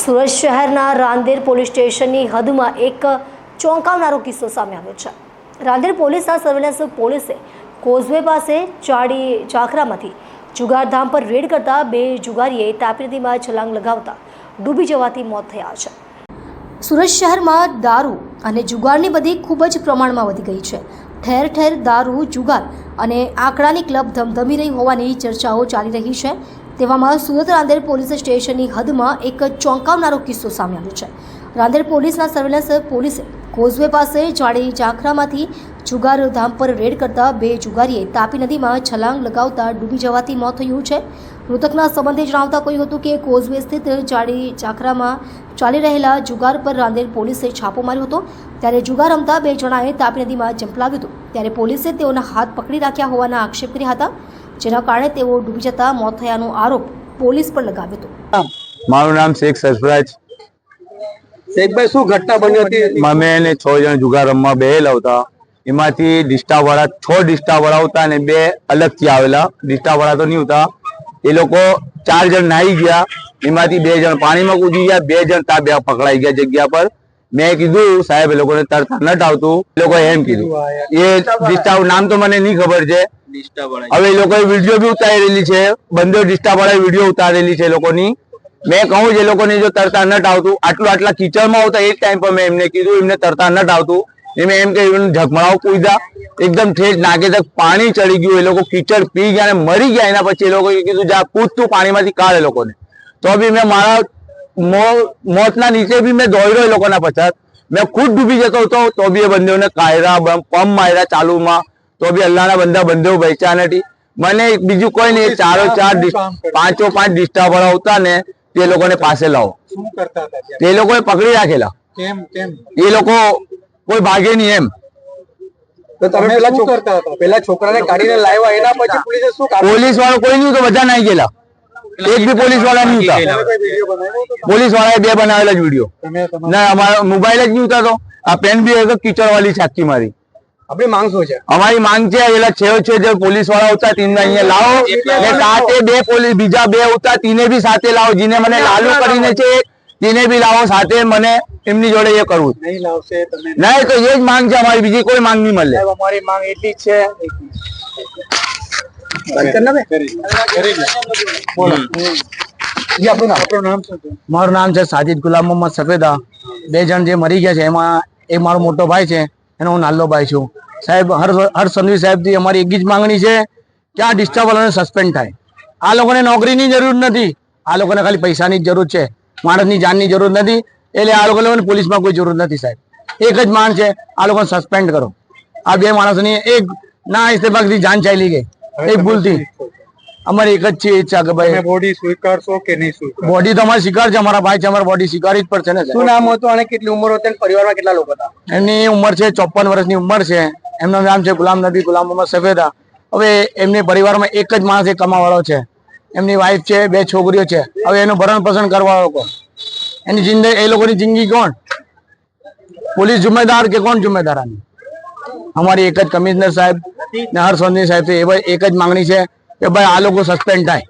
સુરત શહેરના રાંદેર પોલીસ સ્ટેશનની હદમાં એક ચોંકાવનારો કિસ્સો સામે આવ્યો છે. રાંદેર પોલીસના સર્વેલન્સ પોલીસે કોઝવે પાસે ચાડી ચાખરામાંથી જુગારધામ પર રેડ કરતા બે જુગારીએ તાપી નદીમાં છલાંગ લગાવતા ડૂબી જવાથી મોત થયા છે. સુરત શહેરમાં દારૂ અને જુગારની બધી ખૂબ જ પ્રમાણમાં વધી ગઈ છે. ઠેર ઠેર દારૂ, જુગાર અને આંકડાની ક્લબ ધમધમી રહી હોવાની ચર્ચાઓ ચાલી રહી છે. તેવામાં સુરત રાંદેર પોલીસ સ્ટેશનની હદમાં એક ચોંકાવનારો કિસ્સો સામે આવ્યો છે. રાંદેર પોલીસના સર્વેલન્સ પોલીસે કોઝવે પાસે જાડી ઝાંખરામાંથી જુગાર ધામ પર રેડ કરતા બે જુગારીએ તાપી નદીમાં છલાંગ લગાવતા ડૂબી જવાથી મોત થયું છે. મૃતકના સંબંધે જણાવતા કહ્યું હતું કે કોઝવે સ્થિત જાડી ઝાંખરામાં ચાલી રહેલા જુગાર પર રાંદેર પોલીસે છાપો માર્યો હતો. ત્યારે જુગાર રમતા બે જણાએ તાપી નદીમાં જંપલાવ્યું હતું. ત્યારે પોલીસે તેઓના હાથ પકડી રાખ્યા હોવાના આક્ષેપ કર્યા હતા. જેના કારણે તેઓ ડૂબી જતા મોત થયાનો આરોપ પોલીસ પર લગાવ્યો હતો. મારું નામ શેખ સરફરાજ. શેખભાઈ શું ઘટના બની હતી? અમે એને છ જણ જુગાર રમવા બેહેલા હતા. એમાંથી ડિસ્ટા વાળા છ ડિસ્ટા વાળા હતા અને બે અલગથી આવેલા. ડિસ્ટા વાળા તો નહીં હતા. એ લોકો ચાર જણ નાહી ગયા. એમાંથી બે જણ પાણીમાં કૂદી ગયા. બે જણ તા બે પકડાઈ ગયા જગ્યા પર. મેં કીધું સાહેબ એ લોકોને તરતા નટ આવતું એ લોકોએ એમ કીધું. એ ડિસ્ટા નામ તો મને નહીં ખબર છે. હવે એ વીડિયો બી ઉતારેલી છે. બંને ડિસ્ટા વાળા વીડિયો ઉતારેલી છે લોકોની. મેં કહું જે લોકોને જો તરતા નટ આવતું. આટલું આટલા કિચડમાં આવતા, એ ટાઈમ પર મેં એમને કીધું, એમને તરતા નટ આવતું. એમે એમ કે એમને ઝકમરાવ એકદમ ઠેઠ નાકે તક પાણી ચડી ગયું, એ લોકો કિચડ પી ગયા અને મરી ગયા. એના પછી એ લોકોએ કીધું, જા કૂદ તું પાણીમાંથી કાઢ એ લોકોને. તો બી મેં મારા મોતના નીચે બી મેં દોડ્યો એ લોકોના પછાત. મેં ખુદ ડૂબી જતો હતો, તો બી એ બંદેઓને કાયરા પંપ માર્યા ચાલુમાં. તો બી અલ્લાહના બંદા બંધો બચ્યા નથી. મને બીજું કોઈ નહીં ચારો ચાર પાંચો પાંચ ડિસ્ટર્બ વાળા હતા ને તે લોકોને પાસે લાવો. શું કરતા હતા ત્યાં? તે લોકોએ પકડી રાખેલા. કેમ કેમ? એ લોકો કોઈ ભાગે નહીં એમ. તમે પેલા શું કરતા હતા? પેલા છોકરાને કાઢીને લાવ્યા એના પછી પોલીસે શું કામ પોલીસ વાળો કોઈ નહીં તો બધા નાઈ ગયેલા. એક બી પોલીસવાળા નહીં? પોલીસ વાળાએ બે બનાવેલા જ વીડિયો ના અમારા મોબાઈલ જ નહીં ઉતારતો. આ પેન બી કિચડ વાળી છાકી મારી. આપણી માંગ શું છે? અમારી માંગ છે એલા છેવ છે જે પોલીસવાળા હતા તેને અહીંયા લાવો. ને સાથે બે પોલીસ બીજા બે હતા તેને બી સાથે લાવો જેને મને લાલુ કરીને છે તેને બી લાવો સાથે મને એમની જોડે એ કરવું. નહીં લાવશે તમે નહીં તો એ જ માંગ છે અમારી બીજી કોઈ માંગ નહીં મળે. અમારી માંગ એટલી જ છે. મારું નામ છે સાજિદ ગુલામ મોહમ્મદ સફેદા. બે જણ જે મરી ગયા છે એમાં એક મારો મોટો ભાઈ છે. એનો હું નાલ્લોભાઈ છું. સાહેબ હર હર સંઘવી સાહેબથી અમારી એક જ માંગણી છે કે આ ડિસ્ટર્બ વાળાને સસ્પેન્ડ થાય. આ લોકોને નોકરીની જરૂર નથી. આ લોકોને ખાલી પૈસાની જ જરૂર છે. માણસની જાનની જરૂર નથી. એટલે આ લોકો લોકોને પોલીસમાં કોઈ જરૂર નથી સાહેબ. એક જ માણ છે આ લોકોને સસ્પેન્ડ કરો. આ બે માણસોની એક ના ઇસ્તેફાકથી જાન ચાલી ગઈ. એક ભૂલથી. અમારી એક જ છે ઈચ્છા કે ભાઈ બોડી સ્વીકારશો કે નહીં સ્વીકાર બોડી તો અમારે સ્વીકાર છે અમારા ભાઈ છે અમારે બોડી સ્વીકારી જ પડશે ને શું નામ હતું અને કેટલી ઉંમર હતી પરિવારમાં કેટલા લોકો હતા? એમની ઉંમર છે ચોપન વર્ષની ઉંમર છે. એમનું નામ છે ગુલામ નબી ગુલામ મોહમ્મદ સફેદા. હવે એમની પરિવારમાં એક જ માણસ એ કમાવાળો છે. એમની વાઈફ છે બે છોકરીઓ છે. હવે એનું ભરણ પોષણ કરવાવાળો કોણ? એની જિંદગી એ લોકોની જિંદગી કોણ? પોલીસ જુમેદાર કે કોણ જુમેદાર આની? અમારી એક જ કમિશનર સાહેબ ને હર્ષવર્ધન સાહેબ છે એ ભાઈ એક જ માંગણી છે. કે ભાઈ આ લોકો સસ્પેન્ડ થાય.